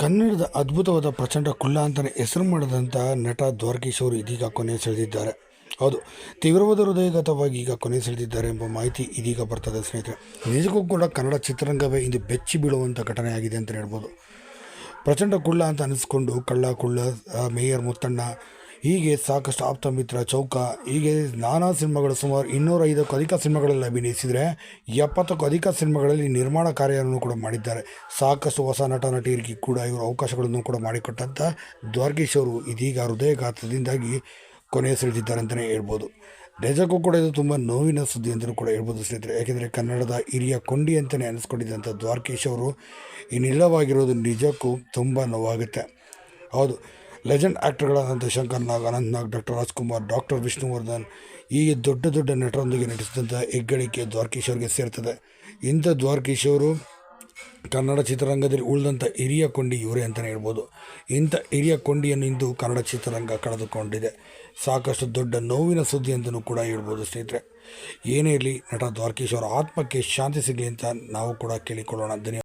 ಕನ್ನಡದ ಅದ್ಭುತವಾದ ಪ್ರಚಂಡ ಕುಳ್ಳ ಅಂತಲೇ ಹೆಸರು ಮಾಡಿದಂಥ ನಟ ದ್ವಾರಕೀಶ್ ಅವರು ಇದೀಗ ಕೊನೆ ಸೆಳೆದಿದ್ದಾರೆ. ಹೌದು, ತೀವ್ರವಾದ ಹೃದಯಗತವಾಗಿ ಈಗ ಕೊನೆ ಸೆಳೆದಿದ್ದಾರೆ ಎಂಬ ಮಾಹಿತಿ ಇದೀಗ ಬರ್ತದೆ ಸ್ನೇಹಿತರೆ. ನಿಜಕ್ಕೂ ಕೂಡ ಕನ್ನಡ ಚಿತ್ರರಂಗವೇ ಇಂದು ಬೆಚ್ಚಿ ಬೀಳುವಂಥ ಘಟನೆ ಆಗಿದೆ ಅಂತ ಹೇಳ್ಬೋದು. ಪ್ರಚಂಡ ಕುಳ್ಳ ಅಂತ ಅನಿಸ್ಕೊಂಡು ಕಳ್ಳ ಕುಳ್ಳ ಮೇಯರ್ ಮುತ್ತಣ್ಣ ಹೀಗೆ ಸಾಕಷ್ಟು ಆಪ್ತ ಮಿತ್ರ ಚೌಕ, ಹೀಗೆ ನಾನಾ ಸಿನಿಮಾಗಳು ಸುಮಾರು ಇನ್ನೂರೈದಕ್ಕೂ ಅಧಿಕ ಸಿನಿಮಾಗಳಲ್ಲಿ ಅಭಿನಯಿಸಿದರೆ ಎಪ್ಪತ್ತಕ್ಕೂ ಅಧಿಕ ಸಿನಿಮಾಗಳಲ್ಲಿ ನಿರ್ಮಾಣ ಕಾರ್ಯವನ್ನು ಕೂಡ ಮಾಡಿದ್ದಾರೆ. ಸಾಕಷ್ಟು ಹೊಸ ನಟ, ನಟಿಯರಿಗೆ ಕೂಡ ಇವರು ಅವಕಾಶಗಳನ್ನು ಕೂಡ ಮಾಡಿಕೊಟ್ಟಂಥ ದ್ವಾರ್ಗೀಶ್ ಅವರು ಇದೀಗ ಹೃದಯಘಾತದಿಂದಾಗಿ ಸೆಳೆದಿದ್ದಾರೆ ಅಂತಲೇ ಹೇಳ್ಬೋದು. ನಿಜಕ್ಕೂ ಕೂಡ ಇದು ತುಂಬ ನೋವಿನ ಸುದ್ದಿ ಅಂತಲೂ ಕೂಡ ಹೇಳ್ಬೋದು ಸ್ನೇಹಿತರೆ. ಯಾಕೆಂದರೆ ಕನ್ನಡದ ಹಿರಿಯ ಕೊಂಡಿ ಅಂತಲೇ ಅನಿಸ್ಕೊಂಡಿದ್ದಂಥ ದ್ವಾರ್ಕೇಶ್ ಅವರು ಇನ್ನಿಲ್ಲವಾಗಿರೋದು ನಿಜಕ್ಕೂ ತುಂಬ ನೋವಾಗುತ್ತೆ. ಹೌದು ಲೆಜೆಂಡ್ ಆ್ಯಕ್ಟರ್ಗಳಾದಂಥ ಶಂಕರ್ ನಾಗ್, ಅನಂತ್ ನಾಗ್, ಡಾಕ್ಟರ್ ರಾಜ್ಕುಮಾರ್, ಡಾಕ್ಟರ್ ವಿಷ್ಣುವರ್ಧನ್ ಈ ದೊಡ್ಡ ದೊಡ್ಡ ನಟರೊಂದಿಗೆ ನಟಿಸಿದಂಥ ಹೆಗ್ಗಳಿಕೆ ದ್ವಾರಕೀಶವ್ರಿಗೆ ಸೇರ್ತದೆ. ಇಂಥ ದ್ವಾರಕೀಶವರು ಕನ್ನಡ ಚಿತ್ರರಂಗದಲ್ಲಿ ಉಳಿದಂಥ ಹಿರಿಯ ಕೊಂಡಿ ಇವರೇ ಅಂತಲೇ ಹೇಳ್ಬೋದು. ಇಂಥ ಹಿರಿಯ ಕೊಂಡಿಯನ್ನು ಇಂದು ಕನ್ನಡ ಚಿತ್ರರಂಗ ಕಳೆದುಕೊಂಡಿದೆ. ಸಾಕಷ್ಟು ದೊಡ್ಡ ನೋವಿನ ಸುದ್ದಿ ಅಂತಲೂ ಕೂಡ ಹೇಳ್ಬೋದು ಸ್ನೇಹಿತರೆ. ಏನೇ ಇರಲಿ, ನಟ ದ್ವಾರಕೀಶವರ ಆತ್ಮಕ್ಕೆ ಶಾಂತಿ ಸಿಗಲಿ ಅಂತ ನಾವು ಕೂಡ ಕೇಳಿಕೊಳ್ಳೋಣ. ಧನ್ಯವಾದ.